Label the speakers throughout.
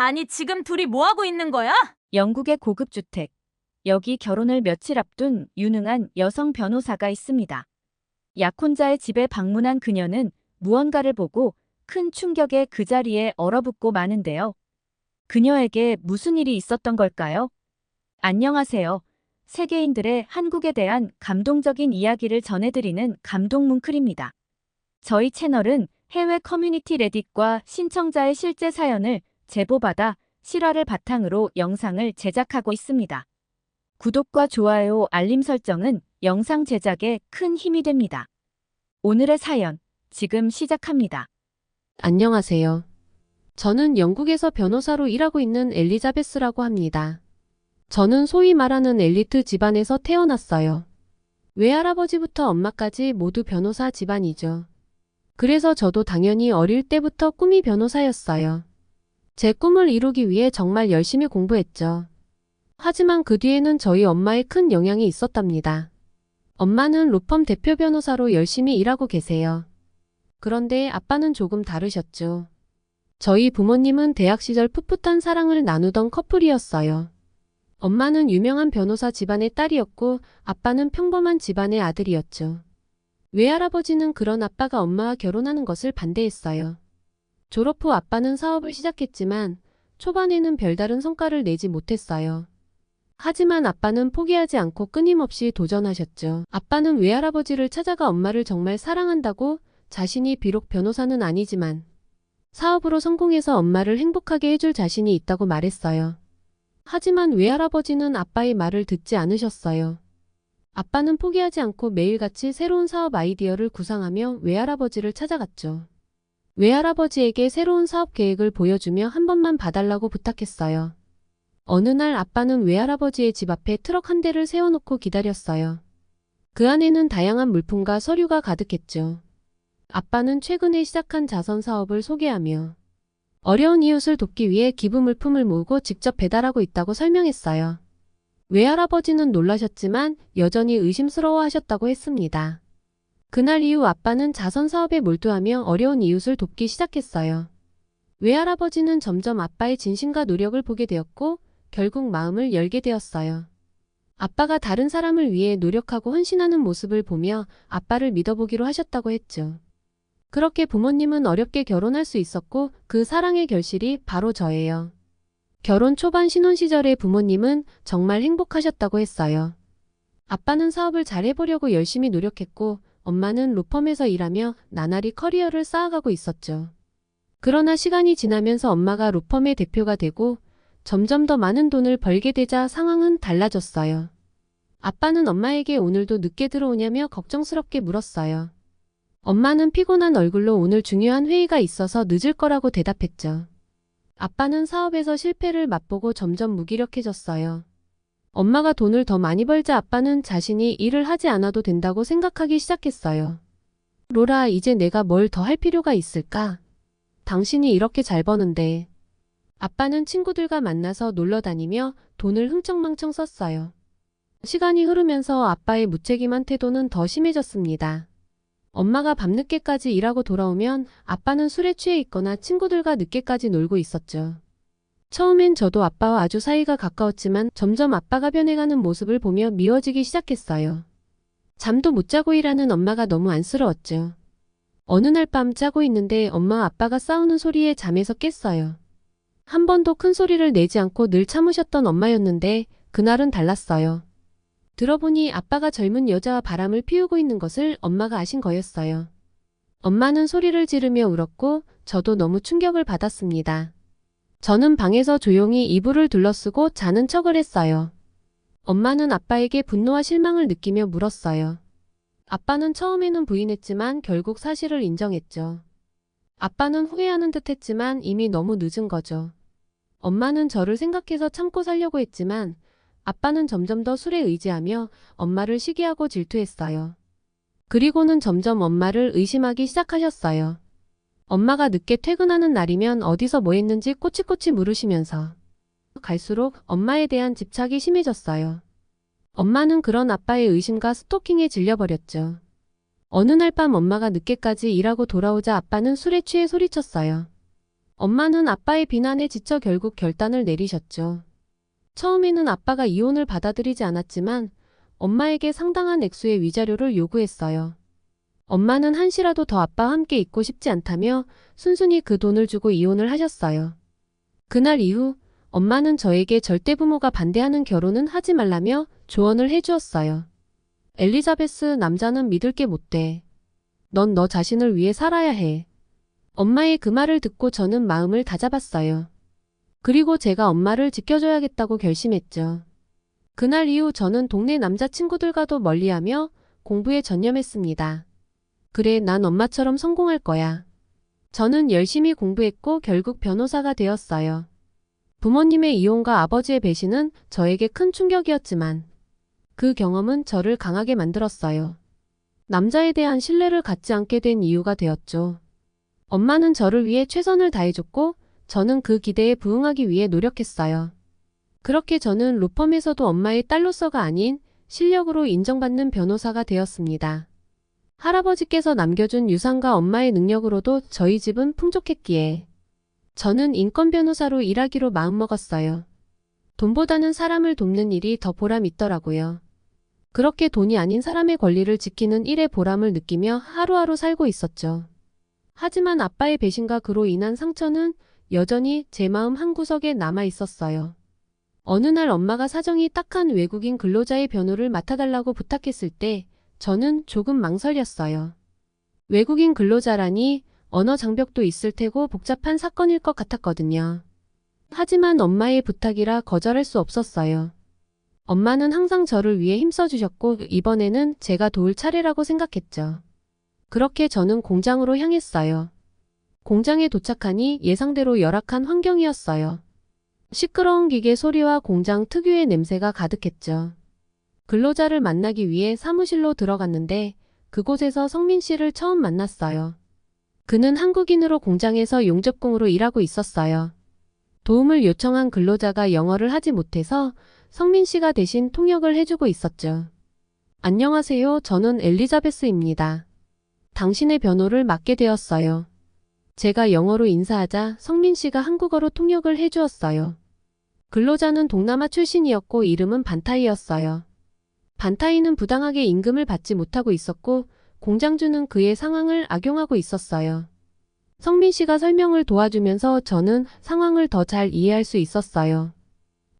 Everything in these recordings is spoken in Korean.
Speaker 1: 아니, 지금 둘이 뭐하고 있는 거야?
Speaker 2: 영국의 고급 주택. 여기 결혼을 며칠 앞둔 유능한 여성 변호사가 있습니다. 약혼자의 집에 방문한 그녀는 무언가를 보고 큰 충격에 그 자리에 얼어붙고 마는데요. 그녀에게 무슨 일이 있었던 걸까요? 안녕하세요. 세계인들의 한국에 대한 감동적인 이야기를 전해드리는 감동뭉클입니다. 저희 채널은 해외 커뮤니티 레딧과 신청자의 실제 사연을 제보받아 실화를 바탕으로 영상을 제작하고 있습니다. 구독과 좋아요, 알림 설정은 영상 제작에 큰 힘이 됩니다. 오늘의 사연, 지금 시작합니다.
Speaker 3: 안녕하세요. 저는 영국에서 변호사로 일하고 있는 엘리자베스라고 합니다. 저는 소위 말하는 엘리트 집안에서 태어났어요. 외할아버지부터 엄마까지 모두 변호사 집안이죠. 그래서 저도 당연히 어릴 때부터 꿈이 변호사였어요. 제 꿈을 이루기 위해 정말 열심히 공부했죠. 하지만 그 뒤에는 저희 엄마의 큰 영향이 있었답니다. 엄마는 로펌 대표 변호사로 열심히 일하고 계세요. 그런데 아빠는 조금 다르셨죠. 저희 부모님은 대학 시절 풋풋한 사랑을 나누던 커플이었어요. 엄마는 유명한 변호사 집안의 딸이었고 아빠는 평범한 집안의 아들이었죠. 외할아버지는 그런 아빠가 엄마와 결혼하는 것을 반대했어요. 졸업 후 아빠는 사업을 시작했지만 초반에는 별다른 성과를 내지 못했어요. 하지만 아빠는 포기하지 않고 끊임없이 도전하셨죠. 아빠는 외할아버지를 찾아가 엄마를 정말 사랑한다고 자신이 비록 변호사는 아니지만 사업으로 성공해서 엄마를 행복하게 해줄 자신이 있다고 말했어요. 하지만 외할아버지는 아빠의 말을 듣지 않으셨어요. 아빠는 포기하지 않고 매일같이 새로운 사업 아이디어를 구상하며 외할아버지를 찾아갔죠. 외할아버지에게 새로운 사업 계획을 보여주며 한 번만 봐달라고 부탁했어요. 어느 날 아빠는 외할아버지의 집 앞에 트럭 한 대를 세워놓고 기다렸어요. 그 안에는 다양한 물품과 서류가 가득했죠. 아빠는 최근에 시작한 자선 사업을 소개하며 어려운 이웃을 돕기 위해 기부 물품을 모으고 직접 배달하고 있다고 설명했어요. 외할아버지는 놀라셨지만 여전히 의심스러워 하셨다고 했습니다. 그날 이후 아빠는 자선 사업에 몰두하며 어려운 이웃을 돕기 시작했어요. 외할아버지는 점점 아빠의 진심과 노력을 보게 되었고 결국 마음을 열게 되었어요. 아빠가 다른 사람을 위해 노력하고 헌신하는 모습을 보며 아빠를 믿어보기로 하셨다고 했죠. 그렇게 부모님은 어렵게 결혼할 수 있었고 그 사랑의 결실이 바로 저예요. 결혼 초반 신혼 시절의 부모님은 정말 행복하셨다고 했어요. 아빠는 사업을 잘 해보려고 열심히 노력했고 엄마는 로펌에서 일하며 나날이 커리어를 쌓아가고 있었죠. 그러나 시간이 지나면서 엄마가 로펌의 대표가 되고 점점 더 많은 돈을 벌게 되자 상황은 달라졌어요. 아빠는 엄마에게 오늘도 늦게 들어오냐며 걱정스럽게 물었어요. 엄마는 피곤한 얼굴로 오늘 중요한 회의가 있어서 늦을 거라고 대답했죠. 아빠는 사업에서 실패를 맛보고 점점 무기력해졌어요. 엄마가 돈을 더 많이 벌자 아빠는 자신이 일을 하지 않아도 된다고 생각하기 시작했어요. 로라, 이제 내가 뭘 더 할 필요가 있을까? 당신이 이렇게 잘 버는데. 아빠는 친구들과 만나서 놀러 다니며 돈을 흥청망청 썼어요. 시간이 흐르면서 아빠의 무책임한 태도는 더 심해졌습니다. 엄마가 밤늦게까지 일하고 돌아오면 아빠는 술에 취해 있거나 친구들과 늦게까지 놀고 있었죠. 처음엔 저도 아빠와 아주 사이가 가까웠지만 점점 아빠가 변해가는 모습을 보며 미워지기 시작했어요. 잠도 못 자고 일하는 엄마가 너무 안쓰러웠죠. 어느 날 밤 자고 있는데 엄마와 아빠가 싸우는 소리에 잠에서 깼어요. 한 번도 큰 소리를 내지 않고 늘 참으셨던 엄마였는데 그날은 달랐어요. 들어보니 아빠가 젊은 여자와 바람을 피우고 있는 것을 엄마가 아신 거였어요. 엄마는 소리를 지르며 울었고 저도 너무 충격을 받았습니다. 저는 방에서 조용히 이불을 둘러쓰고 자는 척을 했어요. 엄마는 아빠에게 분노와 실망을 느끼며 물었어요. 아빠는 처음에는 부인했지만 결국 사실을 인정했죠. 아빠는 후회하는 듯 했지만 이미 너무 늦은 거죠. 엄마는 저를 생각해서 참고 살려고 했지만 아빠는 점점 더 술에 의지하며 엄마를 시기하고 질투했어요. 그리고는 점점 엄마를 의심하기 시작하셨어요. 엄마가 늦게 퇴근하는 날이면 어디서 뭐 했는지 꼬치꼬치 물으시면서 갈수록 엄마에 대한 집착이 심해졌어요. 엄마는 그런 아빠의 의심과 스토킹에 질려버렸죠. 어느 날 밤 엄마가 늦게까지 일하고 돌아오자 아빠는 술에 취해 소리쳤어요. 엄마는 아빠의 비난에 지쳐 결국 결단을 내리셨죠. 처음에는 아빠가 이혼을 받아들이지 않았지만 엄마에게 상당한 액수의 위자료를 요구했어요. 엄마는 한시라도 더 아빠와 함께 있고 싶지 않다며 순순히 그 돈을 주고 이혼을 하셨어요. 그날 이후 엄마는 저에게 절대 부모가 반대하는 결혼은 하지 말라며 조언을 해주었어요. 엘리자베스 남자는 믿을 게 못 돼. 넌 너 자신을 위해 살아야 해. 엄마의 그 말을 듣고 저는 마음을 다잡았어요. 그리고 제가 엄마를 지켜줘야겠다고 결심했죠. 그날 이후 저는 동네 남자친구들과도 멀리하며 공부에 전념했습니다. 그래, 난 엄마처럼 성공할 거야. 저는 열심히 공부했고 결국 변호사가 되었어요. 부모님의 이혼과 아버지의 배신은 저에게 큰 충격이었지만 그 경험은 저를 강하게 만들었어요. 남자에 대한 신뢰를 갖지 않게 된 이유가 되었죠. 엄마는 저를 위해 최선을 다해줬고 저는 그 기대에 부응하기 위해 노력했어요. 그렇게 저는 로펌에서도 엄마의 딸로서가 아닌 실력으로 인정받는 변호사가 되었습니다. 할아버지께서 남겨준 유산과 엄마의 능력으로도 저희 집은 풍족했기에 저는 인권 변호사로 일하기로 마음먹었어요. 돈보다는 사람을 돕는 일이 더 보람 있더라고요. 그렇게 돈이 아닌 사람의 권리를 지키는 일에 보람을 느끼며 하루하루 살고 있었죠. 하지만 아빠의 배신과 그로 인한 상처는 여전히 제 마음 한구석에 남아 있었어요. 어느 날 엄마가 사정이 딱한 외국인 근로자의 변호를 맡아달라고 부탁했을 때 저는 조금 망설였어요. 외국인 근로자라니 언어 장벽도 있을 테고 복잡한 사건일 것 같았거든요. 하지만 엄마의 부탁이라 거절할 수 없었어요. 엄마는 항상 저를 위해 힘써주셨고 이번에는 제가 도울 차례라고 생각했죠. 그렇게 저는 공장으로 향했어요. 공장에 도착하니 예상대로 열악한 환경이었어요. 시끄러운 기계 소리와 공장 특유의 냄새가 가득했죠. 근로자를 만나기 위해 사무실로 들어갔는데 그곳에서 성민 씨를 처음 만났어요. 그는 한국인으로 공장에서 용접工으로 일하고 있었어요. 도움을 요청한 근로자가 영어를 하지 못해서 성민 씨가 대신 통역을 해주고 있었죠. 안녕하세요. 저는 엘리자베스입니다. 당신의 변호를 맡게 되었어요. 제가 영어로 인사하자 성민 씨가 한국어로 통역을 해주었어요. 근로자는 동남아 출신이었고 이름은 반타이였어요. 반타이는 부당하게 임금을 받지 못하고 있었고 공장주는 그의 상황을 악용하고 있었어요. 성민 씨가 설명을 도와주면서 저는 상황을 더 잘 이해할 수 있었어요.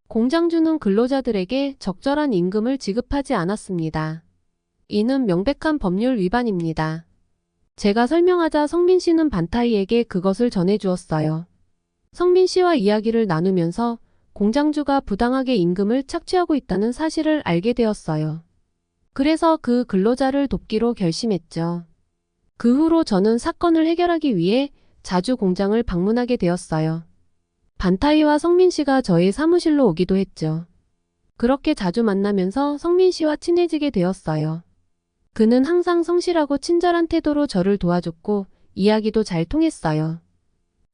Speaker 3: 공장주는 근로자들에게 적절한 임금을 지급하지 않았습니다. 이는 명백한 법률 위반입니다. 제가 설명하자 성민 씨는 반타이에게 그것을 전해주었어요. 성민 씨와 이야기를 나누면서 공장주가 부당하게 임금을 착취하고 있다는 사실을 알게 되었어요. 그래서 그 근로자를 돕기로 결심했죠. 그 후로 저는 사건을 해결하기 위해 자주 공장을 방문하게 되었어요. 반타이와 성민 씨가 저의 사무실로 오기도 했죠. 그렇게 자주 만나면서 성민 씨와 친해지게 되었어요. 그는 항상 성실하고 친절한 태도로 저를 도와줬고 이야기도 잘 통했어요.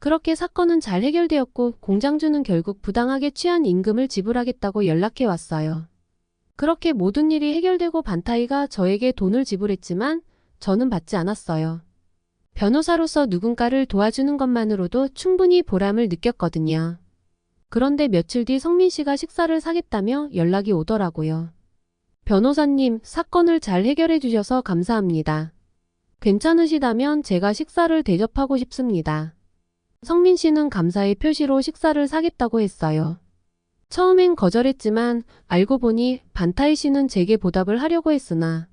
Speaker 3: 그렇게 사건은 잘 해결되었고 공장주는 결국 부당하게 취한 임금을 지불하겠다고 연락해 왔어요. 그렇게 모든 일이 해결되고 반타이가 저에게 돈을 지불했지만 저는 받지 않았어요. 변호사로서 누군가를 도와주는 것만으로도 충분히 보람을 느꼈거든요. 그런데 며칠 뒤 성민 씨가 식사를 사겠다며 연락이 오더라고요. 변호사님, 사건을 잘 해결해 주셔서 감사합니다. 괜찮으시다면 제가 식사를 대접하고 싶습니다. 성민 씨는 감사의 표시로 식사를 사겠다고 했어요. 처음엔 거절했지만 알고 보니 반타이 씨는 제게 보답을 하려고 했으나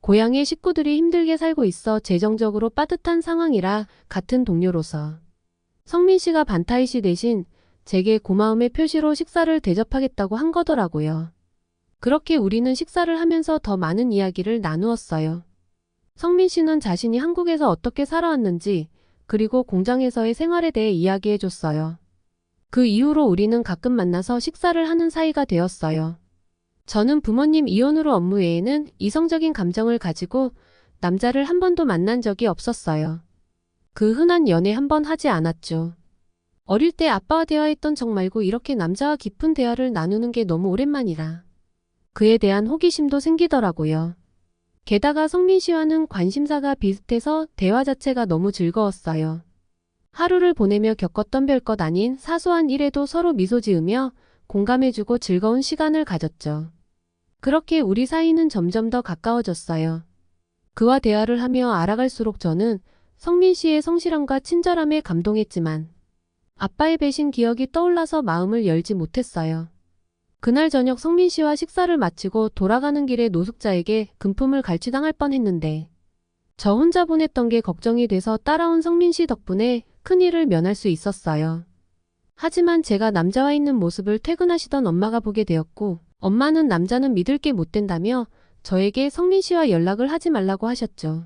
Speaker 3: 고향의 식구들이 힘들게 살고 있어 재정적으로 빠듯한 상황이라 같은 동료로서 성민 씨가 반타이 씨 대신 제게 고마움의 표시로 식사를 대접하겠다고 한 거더라고요. 그렇게 우리는 식사를 하면서 더 많은 이야기를 나누었어요. 성민 씨는 자신이 한국에서 어떻게 살아왔는지 그리고 공장에서의 생활에 대해 이야기해 줬어요. 그 이후로 우리는 가끔 만나서 식사를 하는 사이가 되었어요. 저는 부모님 이혼으로 업무 외에는 이성적인 감정을 가지고 남자를 한 번도 만난 적이 없었어요. 그 흔한 연애 한 번 하지 않았죠. 어릴 때 아빠와 대화했던 적 말고 이렇게 남자와 깊은 대화를 나누는 게 너무 오랜만이라. 그에 대한 호기심도 생기더라고요. 게다가 성민 씨와는 관심사가 비슷해서 대화 자체가 너무 즐거웠어요. 하루를 보내며 겪었던 별것 아닌 사소한 일에도 서로 미소 지으며 공감해주고 즐거운 시간을 가졌죠. 그렇게 우리 사이는 점점 더 가까워졌어요. 그와 대화를 하며 알아갈수록 저는 성민 씨의 성실함과 친절함에 감동했지만 아빠의 배신 기억이 떠올라서 마음을 열지 못했어요. 그날 저녁 성민 씨와 식사를 마치고 돌아가는 길에 노숙자에게 금품을 갈취당할 뻔했는데 저 혼자 보냈던 게 걱정이 돼서 따라온 성민 씨 덕분에 큰일을 면할 수 있었어요. 하지만 제가 남자와 있는 모습을 퇴근하시던 엄마가 보게 되었고 엄마는 남자는 믿을 게 못 된다며 저에게 성민 씨와 연락을 하지 말라고 하셨죠.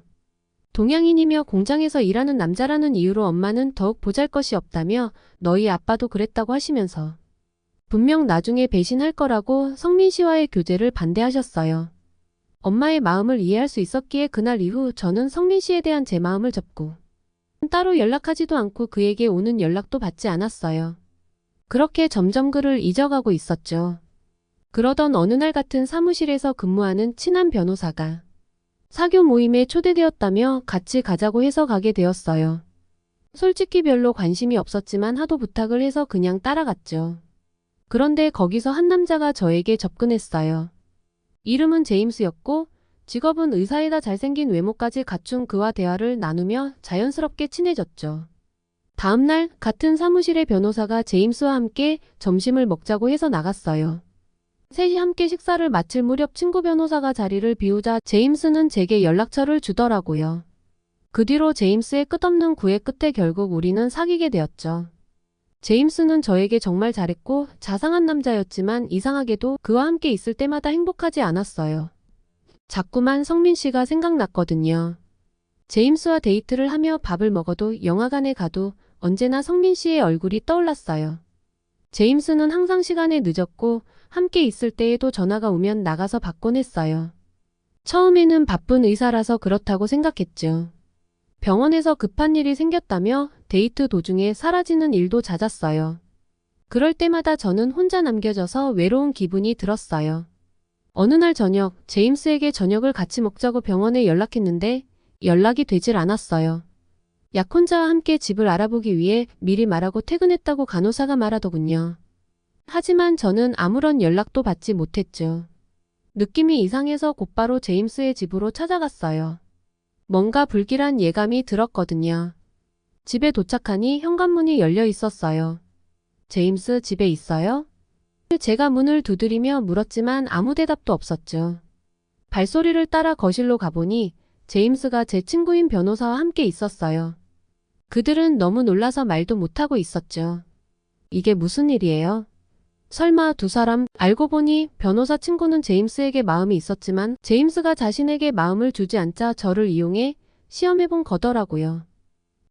Speaker 3: 동양인이며 공장에서 일하는 남자라는 이유로 엄마는 더욱 보잘 것이 없다며 너희 아빠도 그랬다고 하시면서 분명 나중에 배신할 거라고 성민 씨와의 교제를 반대하셨어요. 엄마의 마음을 이해할 수 있었기에 그날 이후 저는 성민 씨에 대한 제 마음을 접고 따로 연락하지도 않고 그에게 오는 연락도 받지 않았어요. 그렇게 점점 그를 잊어가고 있었죠. 그러던 어느 날 같은 사무실에서 근무하는 친한 변호사가 사교 모임에 초대되었다며 같이 가자고 해서 가게 되었어요. 솔직히 별로 관심이 없었지만 하도 부탁을 해서 그냥 따라갔죠. 그런데 거기서 한 남자가 저에게 접근했어요. 이름은 제임스였고 직업은 의사에다 잘생긴 외모까지 갖춘 그와 대화를 나누며 자연스럽게 친해졌죠. 다음날 같은 사무실의 변호사가 제임스와 함께 점심을 먹자고 해서 나갔어요. 셋이 함께 식사를 마칠 무렵 친구 변호사가 자리를 비우자 제임스는 제게 연락처를 주더라고요. 그 뒤로 제임스의 끝없는 구애 끝에 결국 우리는 사귀게 되었죠. 제임스는 저에게 정말 잘했고 자상한 남자였지만 이상하게도 그와 함께 있을 때마다 행복하지 않았어요. 자꾸만 성민 씨가 생각났거든요. 제임스와 데이트를 하며 밥을 먹어도 영화관에 가도 언제나 성민 씨의 얼굴이 떠올랐어요. 제임스는 항상 시간에 늦었고 함께 있을 때에도 전화가 오면 나가서 받곤 했어요. 처음에는 바쁜 의사라서 그렇다고 생각했죠. 병원에서 급한 일이 생겼다며 데이트 도중에 사라지는 일도 잦았어요. 그럴 때마다 저는 혼자 남겨져서 외로운 기분이 들었어요. 어느 날 저녁, 제임스에게 저녁을 같이 먹자고 병원에 연락했는데 연락이 되질 않았어요. 약혼자와 함께 집을 알아보기 위해 미리 말하고 퇴근했다고 간호사가 말하더군요. 하지만 저는 아무런 연락도 받지 못했죠. 느낌이 이상해서 곧바로 제임스의 집으로 찾아갔어요. 뭔가 불길한 예감이 들었거든요. 집에 도착하니 현관문이 열려 있었어요. 제임스 집에 있어요? 제가 문을 두드리며 물었지만 아무 대답도 없었죠. 발소리를 따라 거실로 가보니 제임스가 제 친구인 변호사와 함께 있었어요. 그들은 너무 놀라서 말도 못하고 있었죠. 이게 무슨 일이에요? 설마 두 사람 알고 보니 변호사 친구는 제임스에게 마음이 있었지만 제임스가 자신에게 마음을 주지 않자 저를 이용해 시험해본 거더라고요.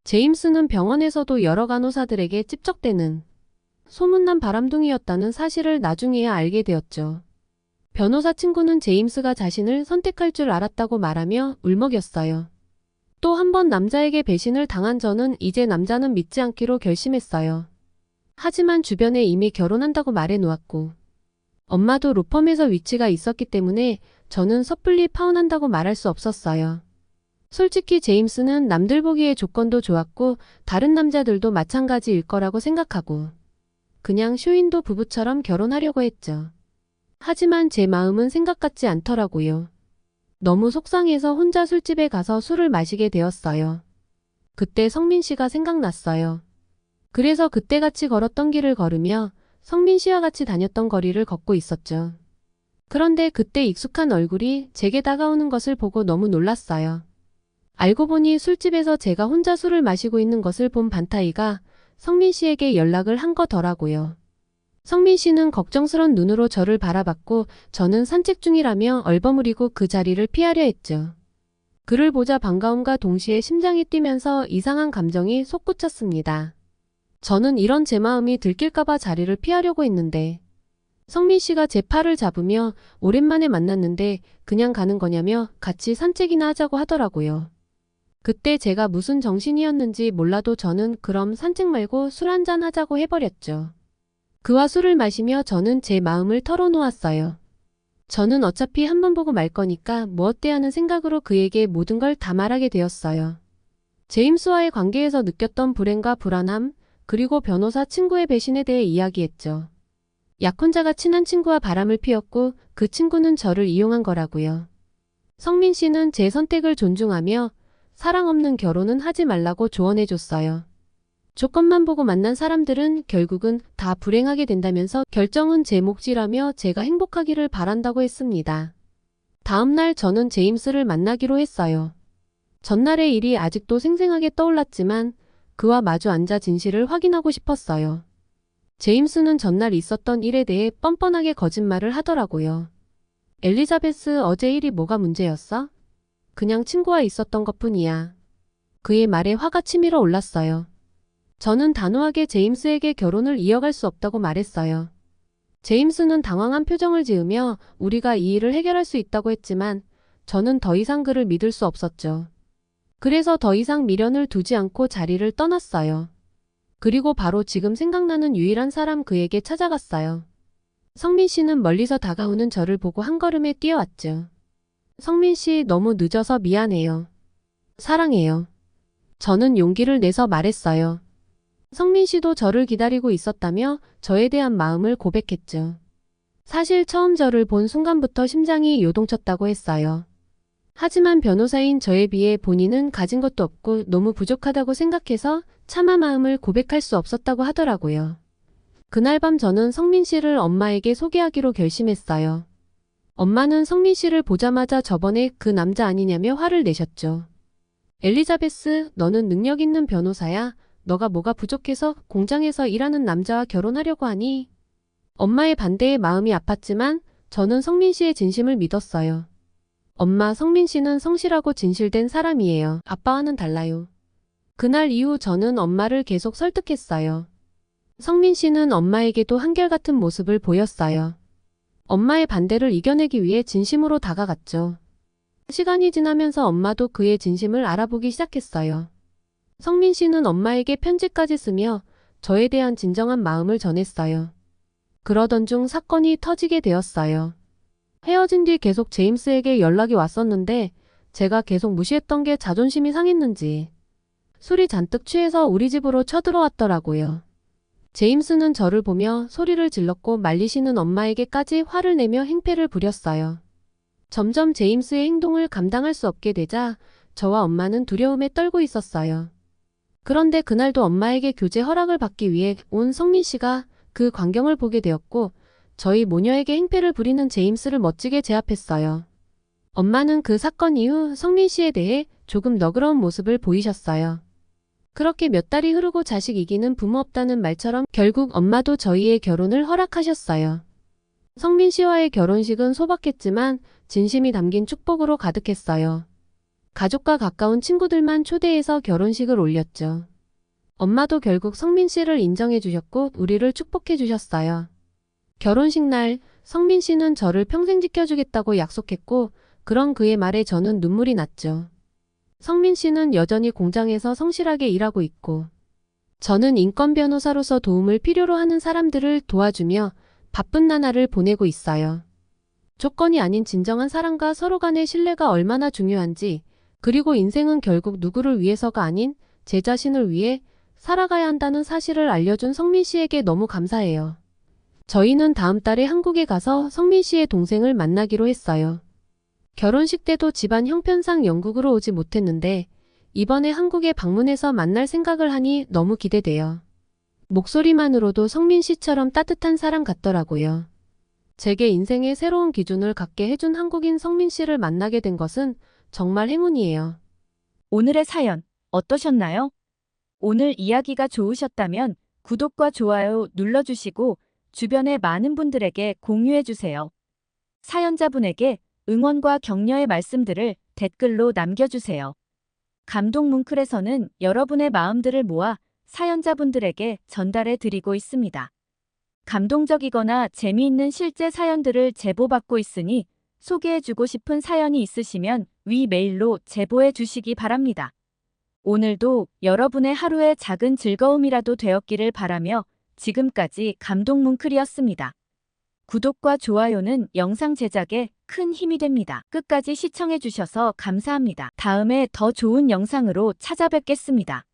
Speaker 3: 제임스는 병원에서도 여러 간호사들에게 찝적대는 소문난 바람둥이였다는 사실을 나중에야 알게 되었죠. 변호사 친구는 제임스가 자신을 선택할 줄 알았다고 말하며 울먹였어요. 또 한 번 남자에게 배신을 당한 저는 이제 남자는 믿지 않기로 결심했어요. 하지만 주변에 이미 결혼한다고 말해 놓았고 엄마도 로펌에서 위치가 있었기 때문에 저는 섣불리 파혼한다고 말할 수 없었어요. 솔직히 제임스는 남들 보기에 조건도 좋았고 다른 남자들도 마찬가지일 거라고 생각하고 그냥 쇼인도 부부처럼 결혼하려고 했죠. 하지만 제 마음은 생각 같지 않더라고요. 너무 속상해서 혼자 술집에 가서 술을 마시게 되었어요. 그때 성민 씨가 생각났어요. 그래서 그때 같이 걸었던 길을 걸으며 성민 씨와 같이 다녔던 거리를 걷고 있었죠. 그런데 그때 익숙한 얼굴이 제게 다가오는 것을 보고 너무 놀랐어요. 알고 보니 술집에서 제가 혼자 술을 마시고 있는 것을 본 반타이가 성민 씨에게 연락을 한 거더라고요. 성민 씨는 걱정스런 눈으로 저를 바라봤고 저는 산책 중이라며 얼버무리고 그 자리를 피하려 했죠. 그를 보자 반가움과 동시에 심장이 뛰면서 이상한 감정이 솟구쳤습니다. 저는 이런 제 마음이 들킬까봐 자리를 피하려고 했는데 성민 씨가 제 팔을 잡으며 오랜만에 만났는데 그냥 가는 거냐며 같이 산책이나 하자고 하더라고요. 그때 제가 무슨 정신이었는지 몰라도 저는 그럼 산책 말고 술 한잔 하자고 해버렸죠. 그와 술을 마시며 저는 제 마음을 털어놓았어요. 저는 어차피 한 번 보고 말 거니까 무엇대 하는 생각으로 그에게 모든 걸 다 말하게 되었어요. 제임스와의 관계에서 느꼈던 불행과 불안함, 그리고 변호사 친구의 배신에 대해 이야기했죠. 약혼자가 친한 친구와 바람을 피웠고 그 친구는 저를 이용한 거라고요. 성민 씨는 제 선택을 존중하며 사랑 없는 결혼은 하지 말라고 조언해줬어요. 조건만 보고 만난 사람들은 결국은 다 불행하게 된다면서 결정은 제 몫이라며 제가 행복하기를 바란다고 했습니다. 다음날 저는 제임스를 만나기로 했어요. 전날의 일이 아직도 생생하게 떠올랐지만 그와 마주 앉아 진실을 확인하고 싶었어요. 제임스는 전날 있었던 일에 대해 뻔뻔하게 거짓말을 하더라고요. 엘리자베스 어제 일이 뭐가 문제였어? 그냥 친구와 있었던 것 뿐이야. 그의 말에 화가 치밀어 올랐어요. 저는 단호하게 제임스에게 결혼을 이어갈 수 없다고 말했어요. 제임스는 당황한 표정을 지으며 우리가 이 일을 해결할 수 있다고 했지만 저는 더 이상 그를 믿을 수 없었죠. 그래서 더 이상 미련을 두지 않고 자리를 떠났어요. 그리고 바로 지금 생각나는 유일한 사람 그에게 찾아갔어요. 성민 씨는 멀리서 다가오는 저를 보고 한 걸음에 뛰어왔죠. 성민 씨 너무 늦어서 미안해요. 사랑해요. 저는 용기를 내서 말했어요. 성민 씨도 저를 기다리고 있었다며 저에 대한 마음을 고백했죠. 사실 처음 저를 본 순간부터 심장이 요동쳤다고 했어요. 하지만 변호사인 저에 비해 본인은 가진 것도 없고 너무 부족하다고 생각해서 차마 마음을 고백할 수 없었다고 하더라고요. 그날 밤 저는 성민 씨를 엄마에게 소개하기로 결심했어요. 엄마는 성민 씨를 보자마자 저번에 그 남자 아니냐며 화를 내셨죠. 엘리자베스, 너는 능력 있는 변호사야. 너가 뭐가 부족해서 공장에서 일하는 남자와 결혼하려고 하니? 엄마의 반대에 마음이 아팠지만 저는 성민 씨의 진심을 믿었어요. 엄마 성민 씨는 성실하고 진실된 사람이에요. 아빠와는 달라요. 그날 이후 저는 엄마를 계속 설득했어요. 성민 씨는 엄마에게도 한결같은 모습을 보였어요. 엄마의 반대를 이겨내기 위해 진심으로 다가갔죠. 시간이 지나면서 엄마도 그의 진심을 알아보기 시작했어요. 성민 씨는 엄마에게 편지까지 쓰며 저에 대한 진정한 마음을 전했어요. 그러던 중 사건이 터지게 되었어요. 헤어진 뒤 계속 제임스에게 연락이 왔었는데 제가 계속 무시했던 게 자존심이 상했는지 술이 잔뜩 취해서 우리 집으로 쳐들어왔더라고요. 제임스는 저를 보며 소리를 질렀고 말리시는 엄마에게까지 화를 내며 행패를 부렸어요. 점점 제임스의 행동을 감당할 수 없게 되자 저와 엄마는 두려움에 떨고 있었어요. 그런데 그날도 엄마에게 교제 허락을 받기 위해 온 성민 씨가 그 광경을 보게 되었고 저희 모녀에게 행패를 부리는 제임스를 멋지게 제압했어요. 엄마는 그 사건 이후 성민 씨에 대해 조금 너그러운 모습을 보이셨어요. 그렇게 몇 달이 흐르고 자식 이기는 부모 없다는 말처럼 결국 엄마도 저희의 결혼을 허락하셨어요. 성민 씨와의 결혼식은 소박했지만 진심이 담긴 축복으로 가득했어요. 가족과 가까운 친구들만 초대해서 결혼식을 올렸죠. 엄마도 결국 성민 씨를 인정해 주셨고 우리를 축복해 주셨어요. 결혼식 날 성민 씨는 저를 평생 지켜주겠다고 약속했고 그런 그의 말에 저는 눈물이 났죠. 성민 씨는 여전히 공장에서 성실하게 일하고 있고 저는 인권 변호사로서 도움을 필요로 하는 사람들을 도와주며 바쁜 나날을 보내고 있어요. 조건이 아닌 진정한 사랑과 서로 간의 신뢰가 얼마나 중요한지 그리고 인생은 결국 누구를 위해서가 아닌 제 자신을 위해 살아가야 한다는 사실을 알려준 성민 씨에게 너무 감사해요. 저희는 다음 달에 한국에 가서 성민 씨의 동생을 만나기로 했어요. 결혼식 때도 집안 형편상 영국으로 오지 못했는데 이번에 한국에 방문해서 만날 생각을 하니 너무 기대돼요. 목소리만으로도 성민 씨처럼 따뜻한 사람 같더라고요. 제게 인생의 새로운 기준을 갖게 해준 한국인 성민 씨를 만나게 된 것은 정말 행운이에요.
Speaker 2: 오늘의 사연 어떠셨나요? 오늘 이야기가 좋으셨다면 구독과 좋아요 눌러주시고 주변의 많은 분들에게 공유해주세요. 사연자분에게 응원과 격려의 말씀들을 댓글로 남겨주세요. 감동 뭉클에서는 여러분의 마음들을 모아 사연자분들에게 전달해 드리고 있습니다. 감동적이거나 재미있는 실제 사연들을 제보받고 있으니 소개해주고 싶은 사연이 있으시면 위 메일로 제보해 주시기 바랍니다. 오늘도 여러분의 하루의 작은 즐거움이라도 되었기를 바라며 지금까지 감동 뭉클이었습니다. 구독과 좋아요는 영상 제작에 큰 힘이 됩니다. 끝까지 시청해주셔서 감사합니다. 다음에 더 좋은 영상으로 찾아뵙겠습니다.